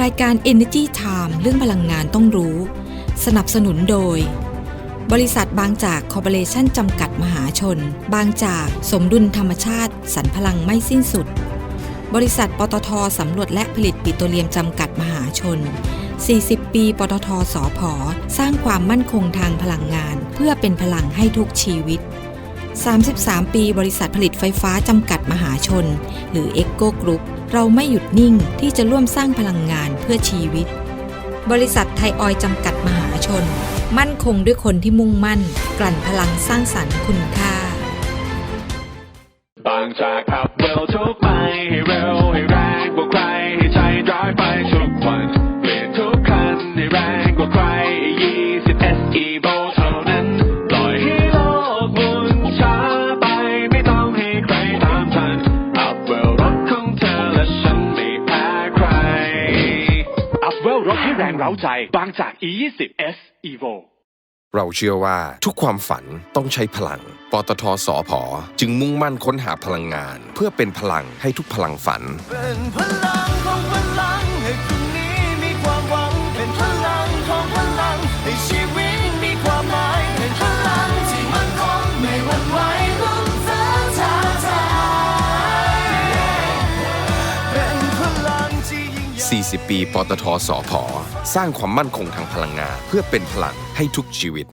รายการ Energy Time เรื่องพลังงานต้องรู้ สนับสนุนโดย บริษัทบางจากคอร์ปอเรชั่นจำกัดมหาชน บางจากสมดุลธรรมชาติสรรพลังไม่สิ้นสุด บริษัทปตทสำรวจและผลิตปิโตรเลียมจำกัดมหาชน 40 ปี ปตทสอพอสร้างความมั่นคงทางพลังงาน เพื่อเป็นพลังให้ทุกชีวิต 33 ปี บริษัทผลิตไฟฟ้าจำกัดมหาชน หรือ e c o Group เราไม่หยุดนิ่งที่จะร่วมสร้างพลังงานเพื่อชีวิต บริษัทไทยออยจำกัดมหาชน มั่นคงด้วยคนที่มุ่งมั่น กลั่นพลังสร้างสรรค์คุณค่า บางจากขับเร็วทุกไปให้เร็วให้แรงกว่าใครให้ใจร้ายไปทุกวัน เร้าใจบางจาก E20 S Evo เราเชื่อว่าทุกความฝันต้องใช้พลัง ปตทสอพอจึงมุ่งมั่นค้นหาพลังงาน เพื่อเป็นพลังให้ทุกพลังฝัน เป็นพลังของพลังให้พรุ่งนี้มีความหวัง เป็นพลังของพลังให้ชีวิตมีความหมาย เป็นพลังที่มันคงไม่หวั่นไหวลุ้มฟ้าท้าทายเป็นพลังที่ยิ่งใหญ่40 ปีปตทสอพอ สร้างความมั่นคงทางพลังงานเพื่อเป็นพลังให้ทุกชีวิต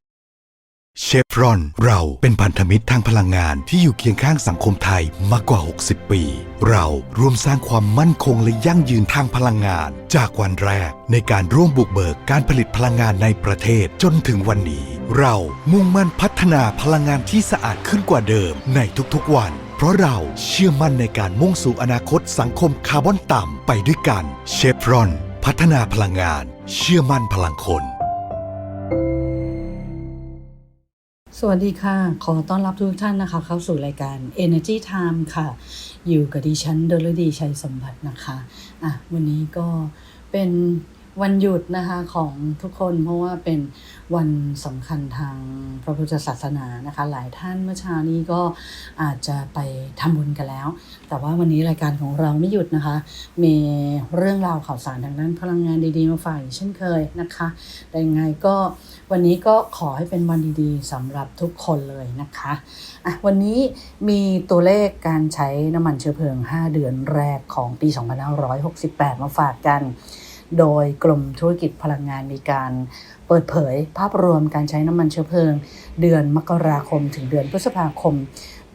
เชฟรอน เราเป็นพันธมิตรทางพลังงานที่อยู่เคียงข้างสังคมไทยมากกว่า 60 ปี เราร่วมสร้างความมั่นคงและยั่งยืนทางพลังงาน จากวันแรกในการร่วมบุกเบิกการผลิตพลังงานในประเทศจนถึงวันนี้ เรามุ่งมั่นพัฒนาพลังงานที่สะอาดขึ้นกว่าเดิมในทุกๆวันเพราะเราเชื่อมั่นในการมุ่งสู่อนาคตสังคมคาร์บอนต่ำไปด้วยกันเชฟรอน พัฒนาพลังงาน เชื่อมั่นพลังคน สวัสดีค่ะ ขอต้อนรับทุกท่านนะคะ เข้าสู่รายการ Energy Time ค่ะ อยู่กับดิฉันดลดีชัยสมบัตินะคะ อะ วันนี้ก็เป็น วันหยุดนะคะของทุกคนเพราะว่าเป็นวันสำคัญทางพระพุทธศาสนานะคะ หลายท่านเมื่อเช้านี้ก็อาจจะไปทำบุญกันแล้ว แต่ว่าวันนี้รายการของเราไม่หยุดนะคะ มีเรื่องราวข่าวสารทางด้านพลังงานดีๆมาฝากเช่นเคยนะคะแต่ยังไงก็วันนี้ก็ขอให้เป็นวันดีๆสำหรับทุกคนเลยนะคะอะวันนี้มีตัวเลขการใช้น้ำมันเชื้อเพลิง 5 เดือนแรกของปี 2568 มาฝากกัน โดยกลุ่มธุรกิจพลังงานมีการเปิดเผยภาพรวมการใช้น้ำมันเชื้อเพลิง เดือนมกราคมถึงเดือนพฤษภาคม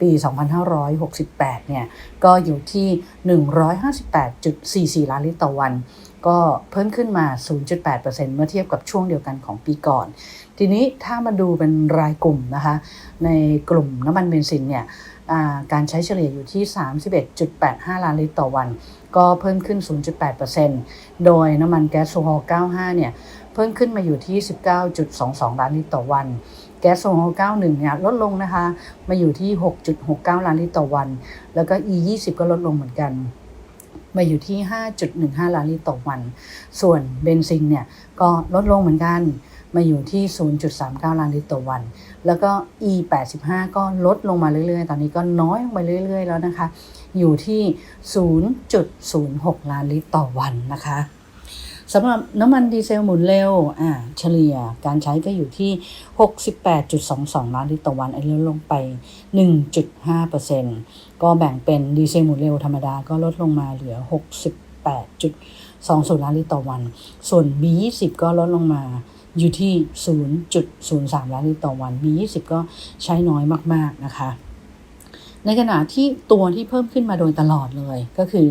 ปี 2568 เนี่ย ก็อยู่ที่ 158.44 ล้านลิตรต่อวัน ก็เพิ่มขึ้นมา 0.8%เมื่อเทียบกับช่วงเดียวกันของปีก่อน ทีนี้ถ้ามาดูเป็นรายกลุ่มนะคะ ในกลุ่มน้ำมันเบนซินเนี่ยการใช้เฉลี่ยอยู่ที่ 31.85 ล้านลิตรต่อวัน ก็เพิ่มขึ้น 0.8%โดยน้ำมันแก๊สโซฮอล์95 เนี่ย เพิ่มขึ้นมาอยู่ที่ 19.22 ล้านลิตรต่อวัน แก๊สโซฮอล์91 เนี่ย ลดลงนะคะ มาอยู่ที่ 6.69 ล้านลิตรต่อวัน แล้วก็ E20 ก็ลดลงเหมือนกัน มาอยู่ที่ 5.15 ล้านลิตรต่อวัน ส่วนเบนซินเนี่ย ก็ลดลงเหมือนกัน มาอยู่ที่ 0.39 ล้านลิตรต่อวัน แล้วก็ E85 ก็ลดลงมาเรื่อยๆ ตอนนี้ก็น้อยลงไปเรื่อย ๆ แล้วนะคะ อยู่ที่ 0.06 ล้านลิตรต่อวันนะคะสำหรับน้ำมันดีเซลหมุนเร็ว อ่า เฉลี่ยการใช้ก็อยู่ที่ 68.22 ล้านลิตรต่อวัน อันนี้ลดลงไป 1.5%ก็แบ่งเป็นดีเซลหมุนเร็วธรรมดาก็ลดลงมาเหลือ 68.20 ล้านลิตรต่อวัน ส่วน B20 ก็ลดลงมา อยู่ที่ 0.03 ล้านลิตรต่อวัน B20 ก็ใช้น้อยมาก ๆ นะคะ ในขณะที่ตัวที่เพิ่มขึ้นมาโดยตลอดเลยก็คือ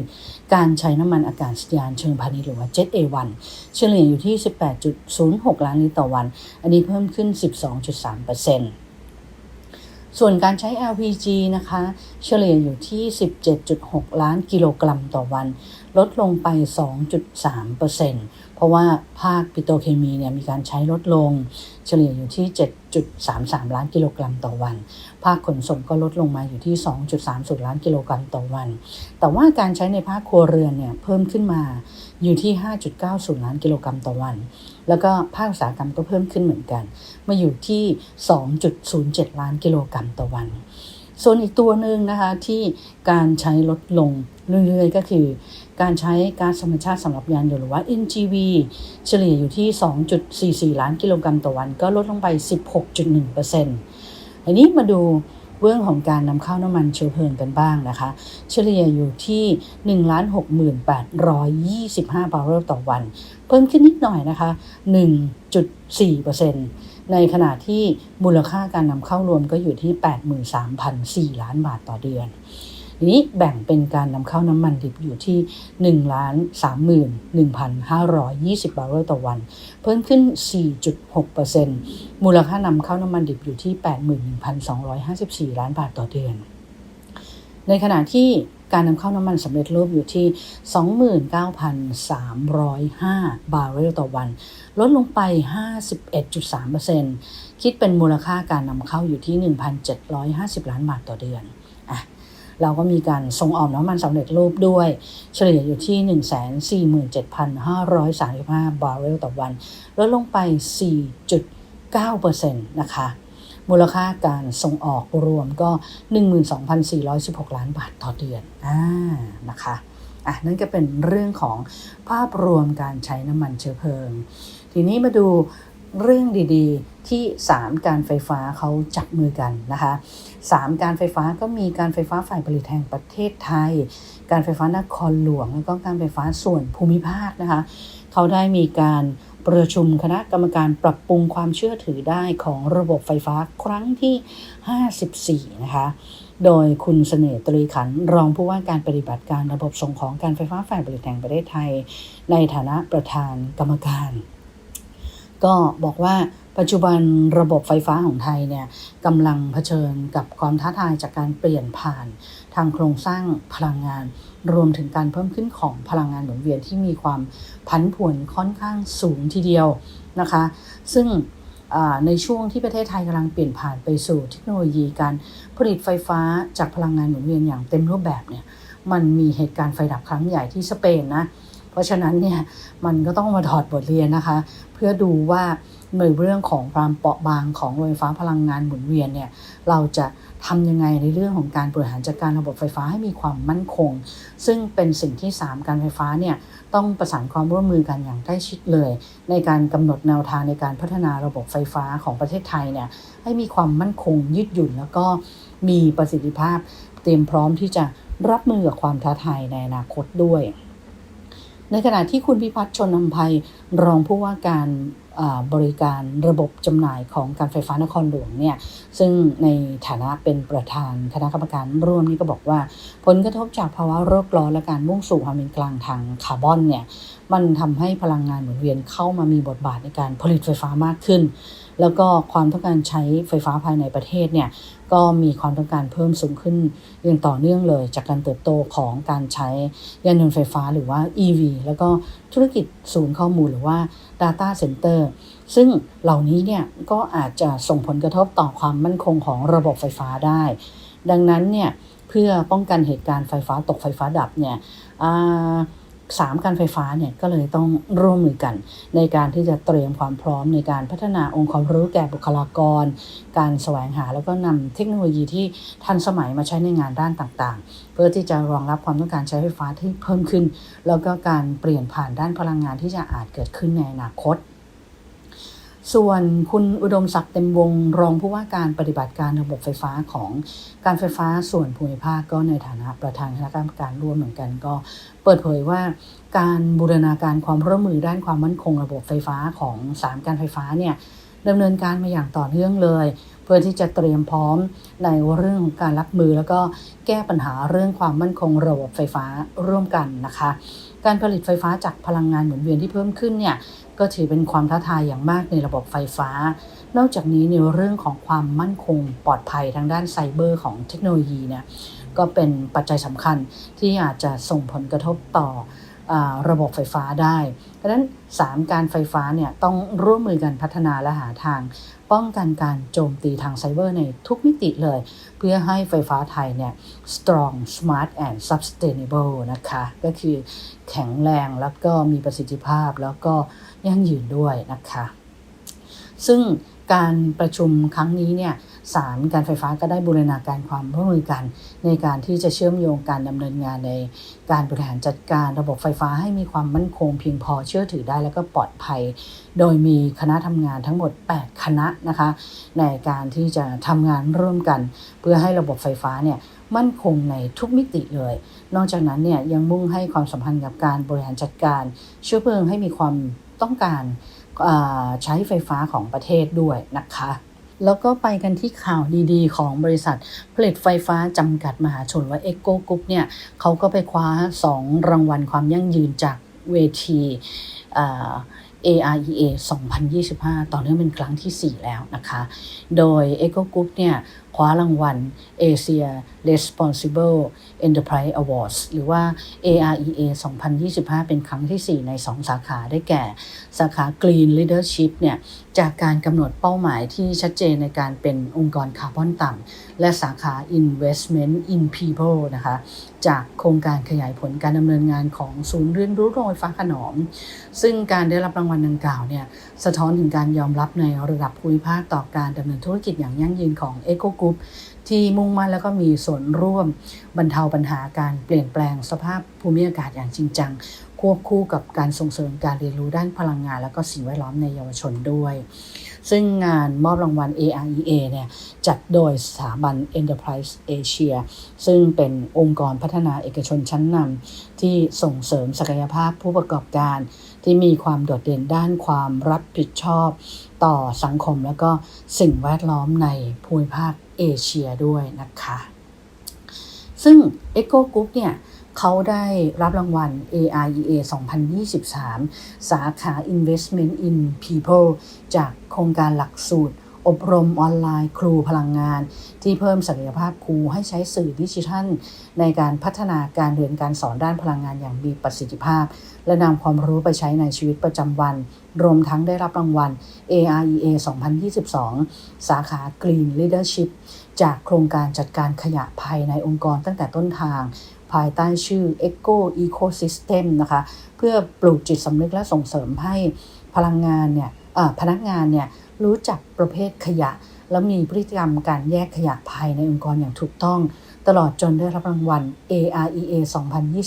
การใช้น้ำมันอากาศยานเชิงพาณิชย์หรือว่า Jet A1 เฉลี่ยอยู่ที่ 18.06 ล้านลิตรต่อวัน อันนี้เพิ่มขึ้น 12.3%ส่วนการใช้ LPG นะคะ เฉลี่ยอยู่ที่ 17.6 ล้านกิโลกรัมต่อวัน ลดลงไป 2.3%เราะว่าภาคปิโตรเคมีเนี่ยมีการใช้ลดลง เฉลี่ยอยู่ที่ 7.33 ล้านกิโลกรัมต่อวัน ภาคขนส่งก็ลดลงมาอยู่ที่ 2.30 ล้านกิโลกรัมต่อวัน แต่ว่าการใช้ในภาคครัวเรือนเนี่ยเพิ่มขึ้นมาอยู่ที่ 5.90 ล้านกิโลกรัมต่อวัน แล้วก็ภาคอุตสาหกรรมก็เพิ่มขึ้นเหมือนกัน มาอยู่ที่ 2.07 ล้านกิโลกรัมต่อวัน ส่วนอีกตัวหนึ่งนะคะที่การใช้ลดลงเรื่อยๆ ก็คือ การใช้ก๊าซธรรมชาติสำหรับยานยนต์หรือว่า NGV เฉลี่ยอยู่ที่ 2.44 ล้านกิโลกรัมต่อวัน ก็ลดลงไป 16.1%อันนี้มาดูเรื่องของการนำเข้าน้ำมันเชื้อเพลิงกันบ้างนะคะ เฉลี่ยอยู่ที่ 1,6825 บาร์เรลต่อวัน เพิ่มขึ้นนิดหน่อยนะคะ 1.4% ในขณะที่มูลค่าการนำเข้ารวมก็อยู่ที่ 83,004 ล้านบาทต่อเดือนนี้แบ่งเป็นการนำเข้าน้ำมันดิบอยู่ที่1 31,520 บาร์เรลต่อวัน เพิ่มขึ้น 4.6%มูลค่านำเข้าน้ำมันดิบอยู่ที่ 81,254 ล้านบาทต่อเดือน ในขณะที่การนำเข้าน้ำมันสำเร็จรูปอยู่ที่ 29,305 บาร์เรลต่อวัน ลดลงไป 51.3%คิดเป็นมูลค่าการนำเข้าอยู่ที่ 1,750 ล้านบาทต่อเดือนอะเราก็มีการส่งออกน้ำมันสำเร็จรูปด้วย เฉลี่ยอยู่ที่ 147,535 บาร์เรลต่อวัน ลดลงไป 4.9%นะคะ มูลค่าการส่งออกรวมก็ 12,416 ล้านบาทต่อเดือนอ่านะคะอะนั่นก็เป็นเรื่องของภาพรวมการใช้น้ำมันเชื้อเพลิง ทีนี้มาดูเรื่องดีๆ ที่ 3 การไฟฟ้าเขาจับมือกันนะคะ3การไฟฟ้าก็มีการไฟฟ้าฝ่ายผลิตแห่งประเทศไทย การไฟฟ้านครหลวง แล้วก็การไฟฟ้าส่วนภูมิภาคนะคะเขาได้มีการ ประชุมคณะกรรมการปรับปรุงความเชื่อถือได้ของระบบไฟฟ้าครั้งที่ 54 นะคะ โดยคุณเสน่ห์ตรีขันรองผู้ว่าการปฏิบัติการระบบส่งของการไฟฟ้าฝ่ายผลิตแห่งประเทศไทย ในฐานะประธานกรรมการ ก็บอกว่าปัจจุบันระบบไฟฟ้าของไทยเนี่ยกำลังเผชิญกับความท้าทายจากการเปลี่ยนผ่านทางโครงสร้างพลังงาน รวมถึงการเพิ่มขึ้นของพลังงานหมุนเวียนที่มีความผันผวนค่อนข้างสูงทีเดียวนะคะ ซึ่งในช่วงที่ประเทศไทยกำลังเปลี่ยนผ่านไปสู่เทคโนโลยีการผลิตไฟฟ้าจากพลังงานหมุนเวียนอย่างเต็มรูปแบบเนี่ยมันมีเหตุการณ์ไฟดับครั้งใหญ่ที่สเปนนะเพราะฉะนั้นเนี่ยมันก็ต้องมาถอดบทเรียนนะคะ เพื่อดูว่าในเรื่องของความเปราะบางของโรงไฟฟ้าพลังงานหมุนเวียนเนี่ยเราจะ ทำยังไงในเรื่องของการบริหารจัดการระบบไฟฟ้าให้มีความมั่นคง ซึ่งเป็นสิ่งที่ 3 การไฟฟ้าเนี่ยต้องประสานความร่วมมือกันอย่างใกล้ชิดเลย ในการกำหนดแนวทางในการพัฒนาระบบไฟฟ้าของประเทศไทยเนี่ยให้มีความมั่นคงยืดหยุ่น แล้วก็มีประสิทธิภาพ เตรียมพร้อมที่จะรับมือกับความท้าทายในอนาคตด้วย ในขณะที่คุณพิพัฒน์ชนนำภัยรองผู้ว่าการ บริการระบบจำหน่ายของการไฟฟ้านครหลวงเนี่ยซึ่งในฐานะเป็นประธานคณะกรรมการร่วมนี่ก็บอกว่า ผลกระทบจากภาวะโลกร้อนและการมุ่งสู่ความเป็นกลางทางคาร์บอนเนี่ยมันทำให้พลังงานหมุนเวียนเข้ามามีบทบาทในการผลิตไฟฟ้ามากขึ้น แล้วก็ความต้องการใช้ไฟฟ้าภายในประเทศเนี่ยก็มีความต้องการเพิ่มสูงขึ้นอย่างต่อเนื่องเลย จากการเติบโตของการใช้ยานยนต์ไฟฟ้าหรือว่า EV แล้วก็ธุรกิจศูนย์ข้อมูลหรือว่า Data Center ซึ่งเหล่านี้เนี่ยก็อาจจะส่งผลกระทบต่อความมั่นคงของระบบไฟฟ้าได้ ดังนั้นเนี่ยเพื่อป้องกันเหตุการณ์ไฟฟ้าตกไฟฟ้าดับเนี่ยอ่า สามการไฟฟ้าเนี่ยก็เลยต้องร่วมมือกัน ในการที่จะเตรียมความพร้อมในการพัฒนาองค์ความรู้แก่บุคลากร การแสวงหาแล้วก็นำเทคโนโลยีที่ทันสมัยมาใช้ในงานด้านต่างๆ เพื่อที่จะรองรับความต้องการใช้ไฟฟ้าที่เพิ่มขึ้น แล้วก็การเปลี่ยนผ่านด้านพลังงานที่จะอาจเกิดขึ้นในอนาคตส่วนคุณอุดมศักดิ์เต็มวงรองผู้ว่าการปฏิบัติการระบบไฟฟ้าของการไฟฟ้าส่วนภูมิภาคก็ในฐานะประธานคณะกรรมการร่วมเหมือนกัน ก็ เปิดเผยว่าการบูรณาการความร่วมมือด้านความมั่นคงระบบไฟฟ้าของสามการไฟฟ้าเนี่ยดำเนินการมาอย่างต่อเนื่องเลย เพื่อที่จะเตรียมพร้อมในเรื่องของการรับมือ แล้วก็แก้ปัญหาเรื่องความมั่นคงระบบไฟฟ้าร่วมกันนะคะ การผลิตไฟฟ้าจากพลังงานหมุนเวียนที่เพิ่มขึ้นเนี่ยก็ถือเป็นความท้าทายอย่างมากในระบบไฟฟ้า นอกจากนี้ในเรื่องของความมั่นคงปลอดภัยทางด้านไซเบอร์ของเทคโนโลยีเนี่ย ก็เป็นปัจจัยสำคัญที่อาจจะส่งผลกระทบต่ออระบบไฟฟ้าได้ดังนั้น 3 การไฟฟ้าเนี่ยต้องร่วมมือกันพัฒนาและหาทาง ป้องกันการโจมตีทางไซเบอร์ในทุกมิติเลย เพื่อให้ไฟฟ้าไทยเนี่ย strong smart and sustainable นะคะ ก็คือแข็งแรงแล้วก็มีประสิทธิภาพแล้วก็ยั่งยืนด้วยนะคะ ซึ่ง การประชุมครั้งนี้เนี่ยศาลการไฟฟ้าก็ได้บูรณาการความร่วมมือกัน ในการที่จะเชื่อมโยงการดำเนินงานในการบริหารจัดการระบบไฟฟ้าให้มีความมั่นคงเพียงพอเชื่อถือได้แล้วก็ปลอดภัย โดยมีคณะทำงานทั้งหมด 8 คณะนะคะ ในการที่จะทำงานร่วมกัน เพื่อให้ระบบไฟฟ้าเนี่ยมั่นคงในทุกมิติเลย นอกจากนั้นเนี่ยยังมุ่งให้ความสัมพันธ์กับการบริหารจัดการเชื้อเพลิงให้มีความต้องการ ใช้ไฟฟ้าของประเทศด้วยนะคะ แล้วก็ไปกันที่ข่าวดีๆ ของบริษัทผลิตไฟฟ้าจำกัดมหาชนว่าเอกโกกรุ๊ปเนี่ยเขาก็ไปคว้า 2 รางวัลความยั่งยืนจากเวทีอ่า AREA 2025 ต่อเนื่องเป็นครั้งทีสี่4 แล้วนะคะ โดย e c o Group เนี่ย คว้ารางวัล Asia Responsible Enterprise Awards หรือว่า AREA 2025 เป็นครั้งทีสี่ 4 ใน 2 สาขาได้แก่ สาขา Green Leadership เนี่ยจากการกำหนดเป้าหมายที่ชัดเจนในการเป็นองค์กรคาร์บอนต่ำและสาขา Investment in People นะคะจากโครงการขยายผลการดำเนินงานของศูนย์เรียนรู้โรงไฟฟ้าขนอม ซึ่งการได้รับรางวัลดังกล่าวเนี่ยสะท้อนถึงการยอมรับในระดับภูมิภาคต่อการดำเนินธุรกิจอย่างยั่งยืนของ e c o Group ที่มุ่งมั่นแล้วก็มีส่วนร่วมบรรเทาปัญหาการเปลี่ยนแปลงสภาพภูมิอากาศอย่างจริงจัง ควบคู่กับการส่งเสริมการเรียนรู้ด้านพลังงาน และก็สิ่งแวดล้อมในเยาวชนด้วย ซึ่งงานมอบรางวัล AREA เนี่ยจัดโดยสถาบัน Enterprise Asia ซึ่งเป็นองค์กรพัฒนาเอกชนชั้นนำที่ส่งเสริมศักยภาพผู้ประกอบการ ที่มีความโดดเด่นด้านความรับผิดชอบ ต่อสังคมและก็สิ่งแวดล้อมในภูมิภาคเอเชียด้วยนะคะ ซึ่ง e c o Group เนี่ยเขาได้รับรางวัล AIEA 2023 สาขา Investment in People จากโครงการหลักสูตร อบรมออนไลน์ครูพลังงาน ที่เพิ่มศักยภาพครูให้ใช้สื่อดิจิทัล ในการพัฒนาการเรียนการสอนด้านพลังงานอย่างมีประสิทธิภาพ และนำความรู้ไปใช้ในชีวิตประจำวัน รวมทั้งได้รับรางวัล AREA 2022 สาขา Green Leadership จากโครงการจัดการขยะภายในองค์กรตั้งแต่ต้นทาง ภายใต้ชื่อ Eco Ecosystem นะคะ เพื่อปลูกจิตสำนึกและส่งเสริมให้พลังงานเนี่ยพนักงานเนี่ยรู้จักประเภทขยะ แล้วมีพฤติกรรมการแยกขยะภายในองค์กรอย่างถูกต้อง ตลอดจนได้รับรางวัล AREA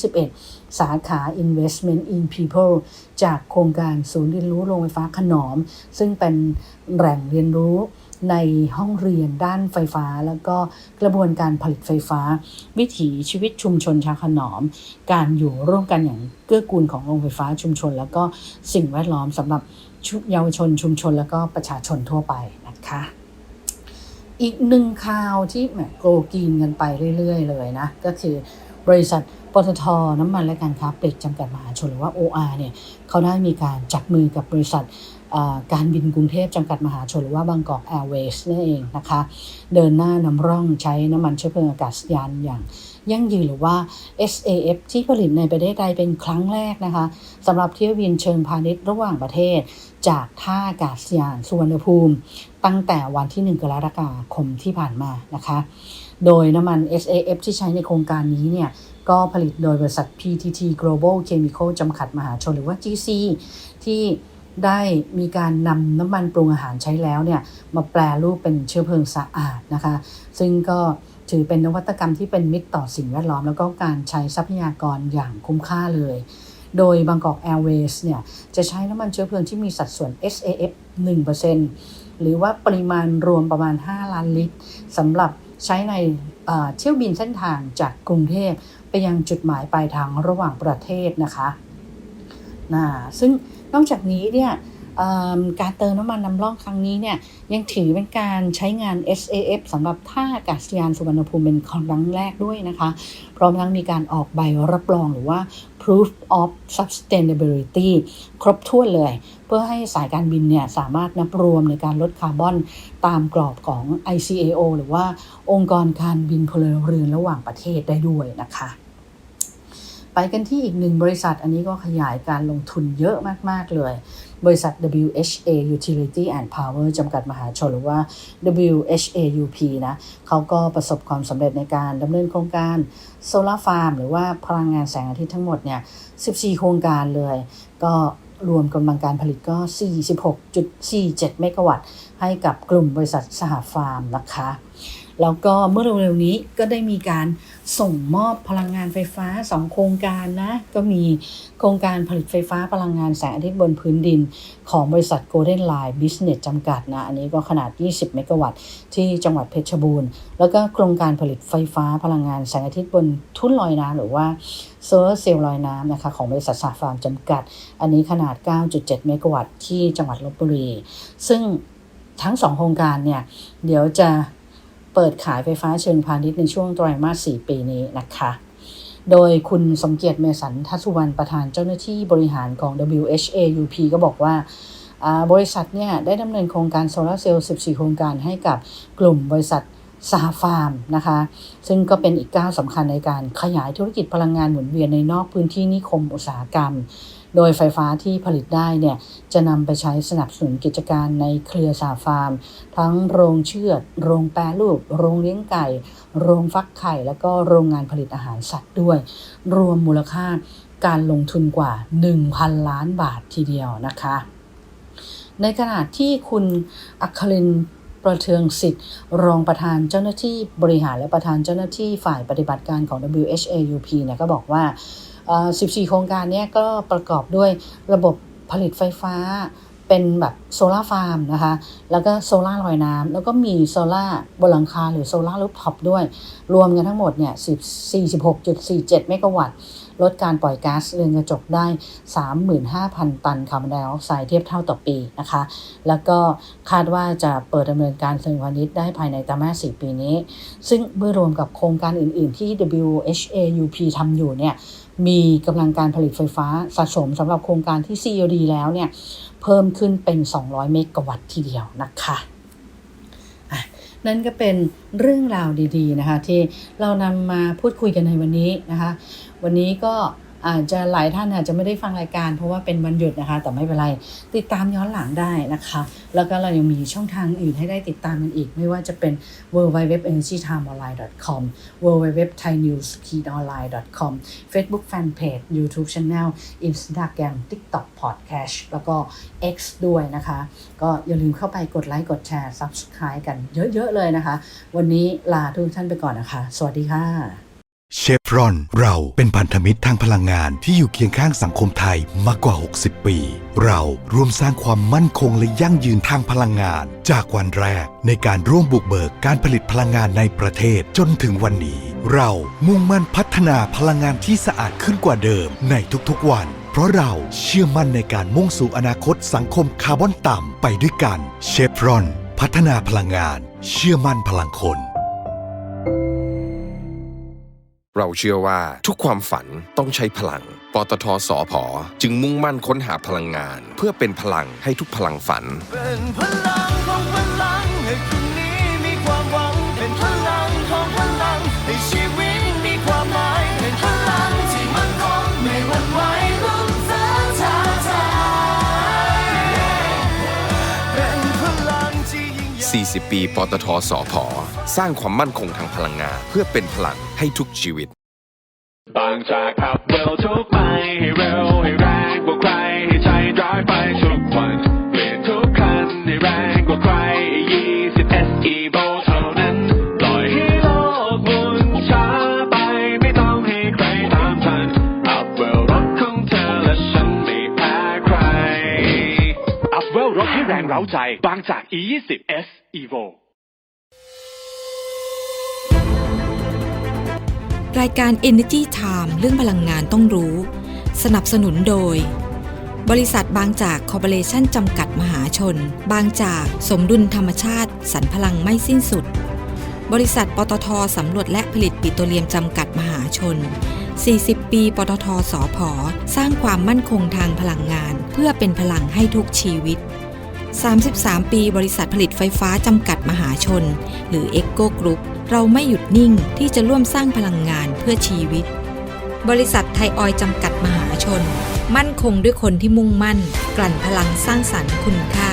2021 สาขา Investment in People จากโครงการศูนย์เรียนรู้โรงไฟฟ้าขนอม ซึ่งเป็นแหล่งเรียนรู้ในห้องเรียนด้านไฟฟ้า แล้วก็กระบวนการผลิตไฟฟ้า วิถีชีวิตชุมชนชาวขนอม การอยู่ร่วมกันอย่างเกื้อกูลของโรงไฟฟ้าชุมชน แล้วก็สิ่งแวดล้อมสำหรับเยาวชนชุมชน แล้วก็ประชาชนทั่วไปนะคะ อีกหนึ่งข่าวที่แหมโกลกีนกันไปเรื่อย ๆ เลยนะ ก็คือบริษัทปตทน้ำมันและการค้าปลีกจำกัดมหาชนหรือว่า OR เนี่ยเขาได้มีการจับมือกับบริษัทการบินกรุงเทพจำกัดมหาชนหรือว่าบางกอกแอร์เวย์นั่นเองนะคะ เดินหน้านำร่องใช้น้ำมันเชื้อเพลิงอากาศยานอย่างยั่งยืนหรือว่า SAF ที่ผลิตในประเทศไทยเป็นครั้งแรกนะคะสำหรับเที่ยวบินเชิงพาณิชย์ระหว่างประเทศ จากท่าอากาศยานสุวรรณภูมิ ตั้งแต่วันที่ 1 กรกฎาคมที่ผ่านมานะคะ โดยน้ำมัน SAF ที่ใช้ในโครงการนี้เนี่ยก็ผลิตโดยบริษัท PTT Global Chemical จำกัดมหาชนหรือว่า GC ที่ได้มีการนำน้ำมันปรุงอาหารใช้แล้วเนี่ยมาแปลรูปเป็นเชื้อเพลิงสะอาดนะคะ ซึ่งก็ถือเป็นนวัตกรรมที่เป็นมิตรต่อสิ่งแวดล้อม แล้วก็การใช้ทรัพยากรอย่างคุ้มค่าเลย โดยบางกอก Airways เนี่ยจะใช้น้ำมันเชื้อเพลิงที่มีสัดส่วน SAF 1%หรือว่าปริมาณรวมประมาณ 5 ล้านลิตรสำหรับใช้ในเที่ยวบินเส้นทางจากกรุงเทพไปยังจุดหมายปลายทางระหว่างประเทศนะคะนะซึ่งนอกจากนี้เนี่ย การเติมน้ำมันนำร่องครั้งนี้เนี่ยยังถือเป็นการใช้งาน SAF สำหรับท่าอากาศยานสุวรรณภูมิเป็นครั้งแรกด้วยนะคะ พร้อมทั้งมีการออกใบรับรองหรือว่า proof of sustainability ครบถ้วนเลย เพื่อให้สายการบินเนี่ยสามารถนับรวมในการลดคาร์บอนตามกรอบของ ICAO หรือว่าองค์กรการบินพลเรือนระหว่างประเทศได้ด้วยนะคะไปกันที่อีกหนึ่งบริษัทอันนี้ก็ขยายการลงทุนเยอะมาก ๆ เลย บริษัท WHA Utility and Power จำกัดมหาชนหรือว่า WHAUP นะเขาก็ประสบความสำเร็จในการดำเนินโครงการโซลาร์ฟาร์มหรือว่าพลังงานแสงอาทิตย์ทั้งหมดเนี่ย 14 โครงการเลย ก็รวมกำลังการผลิตก็ 46.47 เมกะวัตต์ ให้กับกลุ่มบริษัทสหฟาร์มนะคะ แล้วก็เมื่อเร็วๆนี้ก็ได้มีการ ส่งมอบพลังงานไฟฟ้า 2 โครงการนะ ก็มีโครงการผลิตไฟฟ้าพลังงานแสงอาทิตย์บนพื้นดิน ของบริษัท Golden Line Business จำกัดนะ อันนี้ก็ขนาด 20 เมกะวัตต์ที่จังหวัดเพชรบูรณ์ แล้วก็โครงการผลิตไฟฟ้าพลังงานแสงอาทิตย์บนทุ่นลอยน้ำหรือว่าโซลาร์เซลล์ลอยน้ำนะคะของบริษัทสาฟาร์มจำกัด อันนี้ขนาด 9.7 เมกะวัตต์ที่จังหวัดลบบุรี ซึ่งทั้งสองโครงการเนี่ย เดี๋ยวจะ เปิดขายไฟฟ้าเชิงพาณิชย์ในช่วงไตรมาส 4 ปีนี้นะคะ โดยคุณสมเกียรติเมสันทัศสุวรรณประธานเจ้าหน้าที่บริหารของ WHAUP ก็บอกว่าบริษัทเนี่ยได้ดำเนินโครงการโซลาร์เซลล์ 14 โครงการให้กับกลุ่มบริษัทสหฟาร์มนะคะ ซึ่งก็เป็นอีกก้าวสำคัญในการขยายธุรกิจพลังงานหมุนเวียนในนอกพื้นที่นิคมอุตสาหกรรม โดยไฟฟ้าที่ผลิตได้เนี่ยจะนำไปใช้สนับสนุนกิจการในเครือสาฟาร์ม ทั้งโรงเชือด โรงแปรรูป โรงเลี้ยงไก่ โรงฟักไข่ แล้วก็โรงงานผลิตอาหารสัตว์ด้วย รวมมูลค่าการลงทุนกว่า 1,000 ล้านบาททีเดียวนะคะ ในขณะที่คุณอัครินประเทืองสิทธิ์รองประธานเจ้าหน้าที่บริหารและประธานเจ้าหน้าที่ฝ่ายปฏิบัติการของ WHAUP เนี่ยก็บอกว่า 14 โครงการนี้ก็ประกอบด้วยระบบผลิตไฟฟ้าเป็นแบบโซลาร์ฟาร์มนะคะ แล้วก็โซลาร์ลอยน้ำแล้วก็มีโซลาร์บนหลังคาหรือโซลาร์รูฟท็อปด้วย รวมกันทั้งหมดเนี่ย46.47 เมกะวัตต์ ลดการปล่อยก๊าซเรือนกระจกได้ 35,000 ตันคาร์บอนไดออกไซด์เทียบเท่าต่อปีนะคะ แล้วก็คาดว่าจะเปิดดำเนินการเชิงพาณิชย์ได้ภายในไตรมาส4ปีนี้ ซึ่งเมื่อรวมกับโครงการอื่น ๆ ที่ WHAUP ทำอยู่เนี่ยมีกำลังการผลิตไฟฟ้าสะสมสำหรับโครงการที่ COD แล้วเนี่ยเพิ่มขึ้นเป็น 200 เมกะวัตต์ทีเดียวนะคะอะ นั่นก็เป็นเรื่องราวดีๆนะคะที่เรานำมาพูดคุยกันในวันนี้นะคะ วันนี้ก็ อาจจะหลายท่านอาจจะไม่ได้ฟังรายการเพราะว่าเป็นวันหยุดนะคะ แต่ไม่เป็นไรติดตามย้อนหลังได้นะคะ แล้วก็เรายังมีช่องทางอื่นให้ได้ติดตามกันอีก ไม่ว่าจะเป็น w w w e n e r g y t i m e o n l i n e c o m w w w t h a i n e w s k e o n l i n e c o m Facebook Fanpage YouTube Channel Instagram TikTok Podcast แล้วก็ X ด้วยนะคะ ก็อย่าลืมเข้าไปกดไลค์กดแชร์ Subscribe กันเยอะๆเลยนะคะ วันนี้ลาทุกท่านไปก่อนนะคะ สวัสดีค่ะ เชฟรอน เราเป็นพันธมิตรทางพลังงานที่อยู่เคียงข้างสังคมไทยมากกว่า 60 ปี เราร่วมสร้างความมั่นคงและยั่งยืนทางพลังงาน จากวันแรกในการร่วมบุกเบิกการผลิตพลังงานในประเทศจนถึงวันนี้ เรามุ่งมั่นพัฒนาพลังงานที่สะอาดขึ้นกว่าเดิมในทุกๆวัน เพราะเราเชื่อมั่นในการมุ่งสู่อนาคตสังคมคาร์บอนต่ำไปด้วยกัน เชฟรอน พัฒนาพลังงาน เชื่อมั่นพลังคน เราเชื่อว่าทุกความฝันต้องใช้พลัง ปตทสอพอจึงมุ่งมั่นค้นหาพลังงาน เพื่อเป็นพลังให้ทุกพลังฝันเป็นพลัง 40 ปี ปตทสอพอสร้างความมั่นคงทางพลังงานเพื่อเป็นพลังให้ทุกชีวิต บางจากขับเร็วทุกไปให้เร็วให้แรงกว่าใครให้ใจร้ายไปทุกวัน เปลี่ยนทุกคันให้แรงกว่าใคร20 SE บ ร้าใจ บางจาก E20 S Evo รายการ Energy Time เรื่องพลังงานต้องรู้ สนับสนุนโดย บริษัทบางจากคอร์ปอเรชั่นจำกัดมหาชน บางจากสมดุลธรรมชาติสรรพลังไม่สิ้นสุด บริษัทปตทสำรวจและผลิตปิโตรเลียมจำกัดมหาชน 40 ปีปตทสอพอสร้างความมั่นคงทางพลังงาน เพื่อเป็นพลังให้ทุกชีวิต 33 ปีบริษัทผลิตไฟฟ้าจำกัดมหาชน หรือ e c o Group เราไม่หยุดนิ่งที่จะร่วมสร้างพลังงานเพื่อชีวิต บริษัทไทยออยจำกัดมหาชน มั่นคงด้วยคนที่มุ่งมั่น กลั่นพลังสร้างสรรค์คุณค่า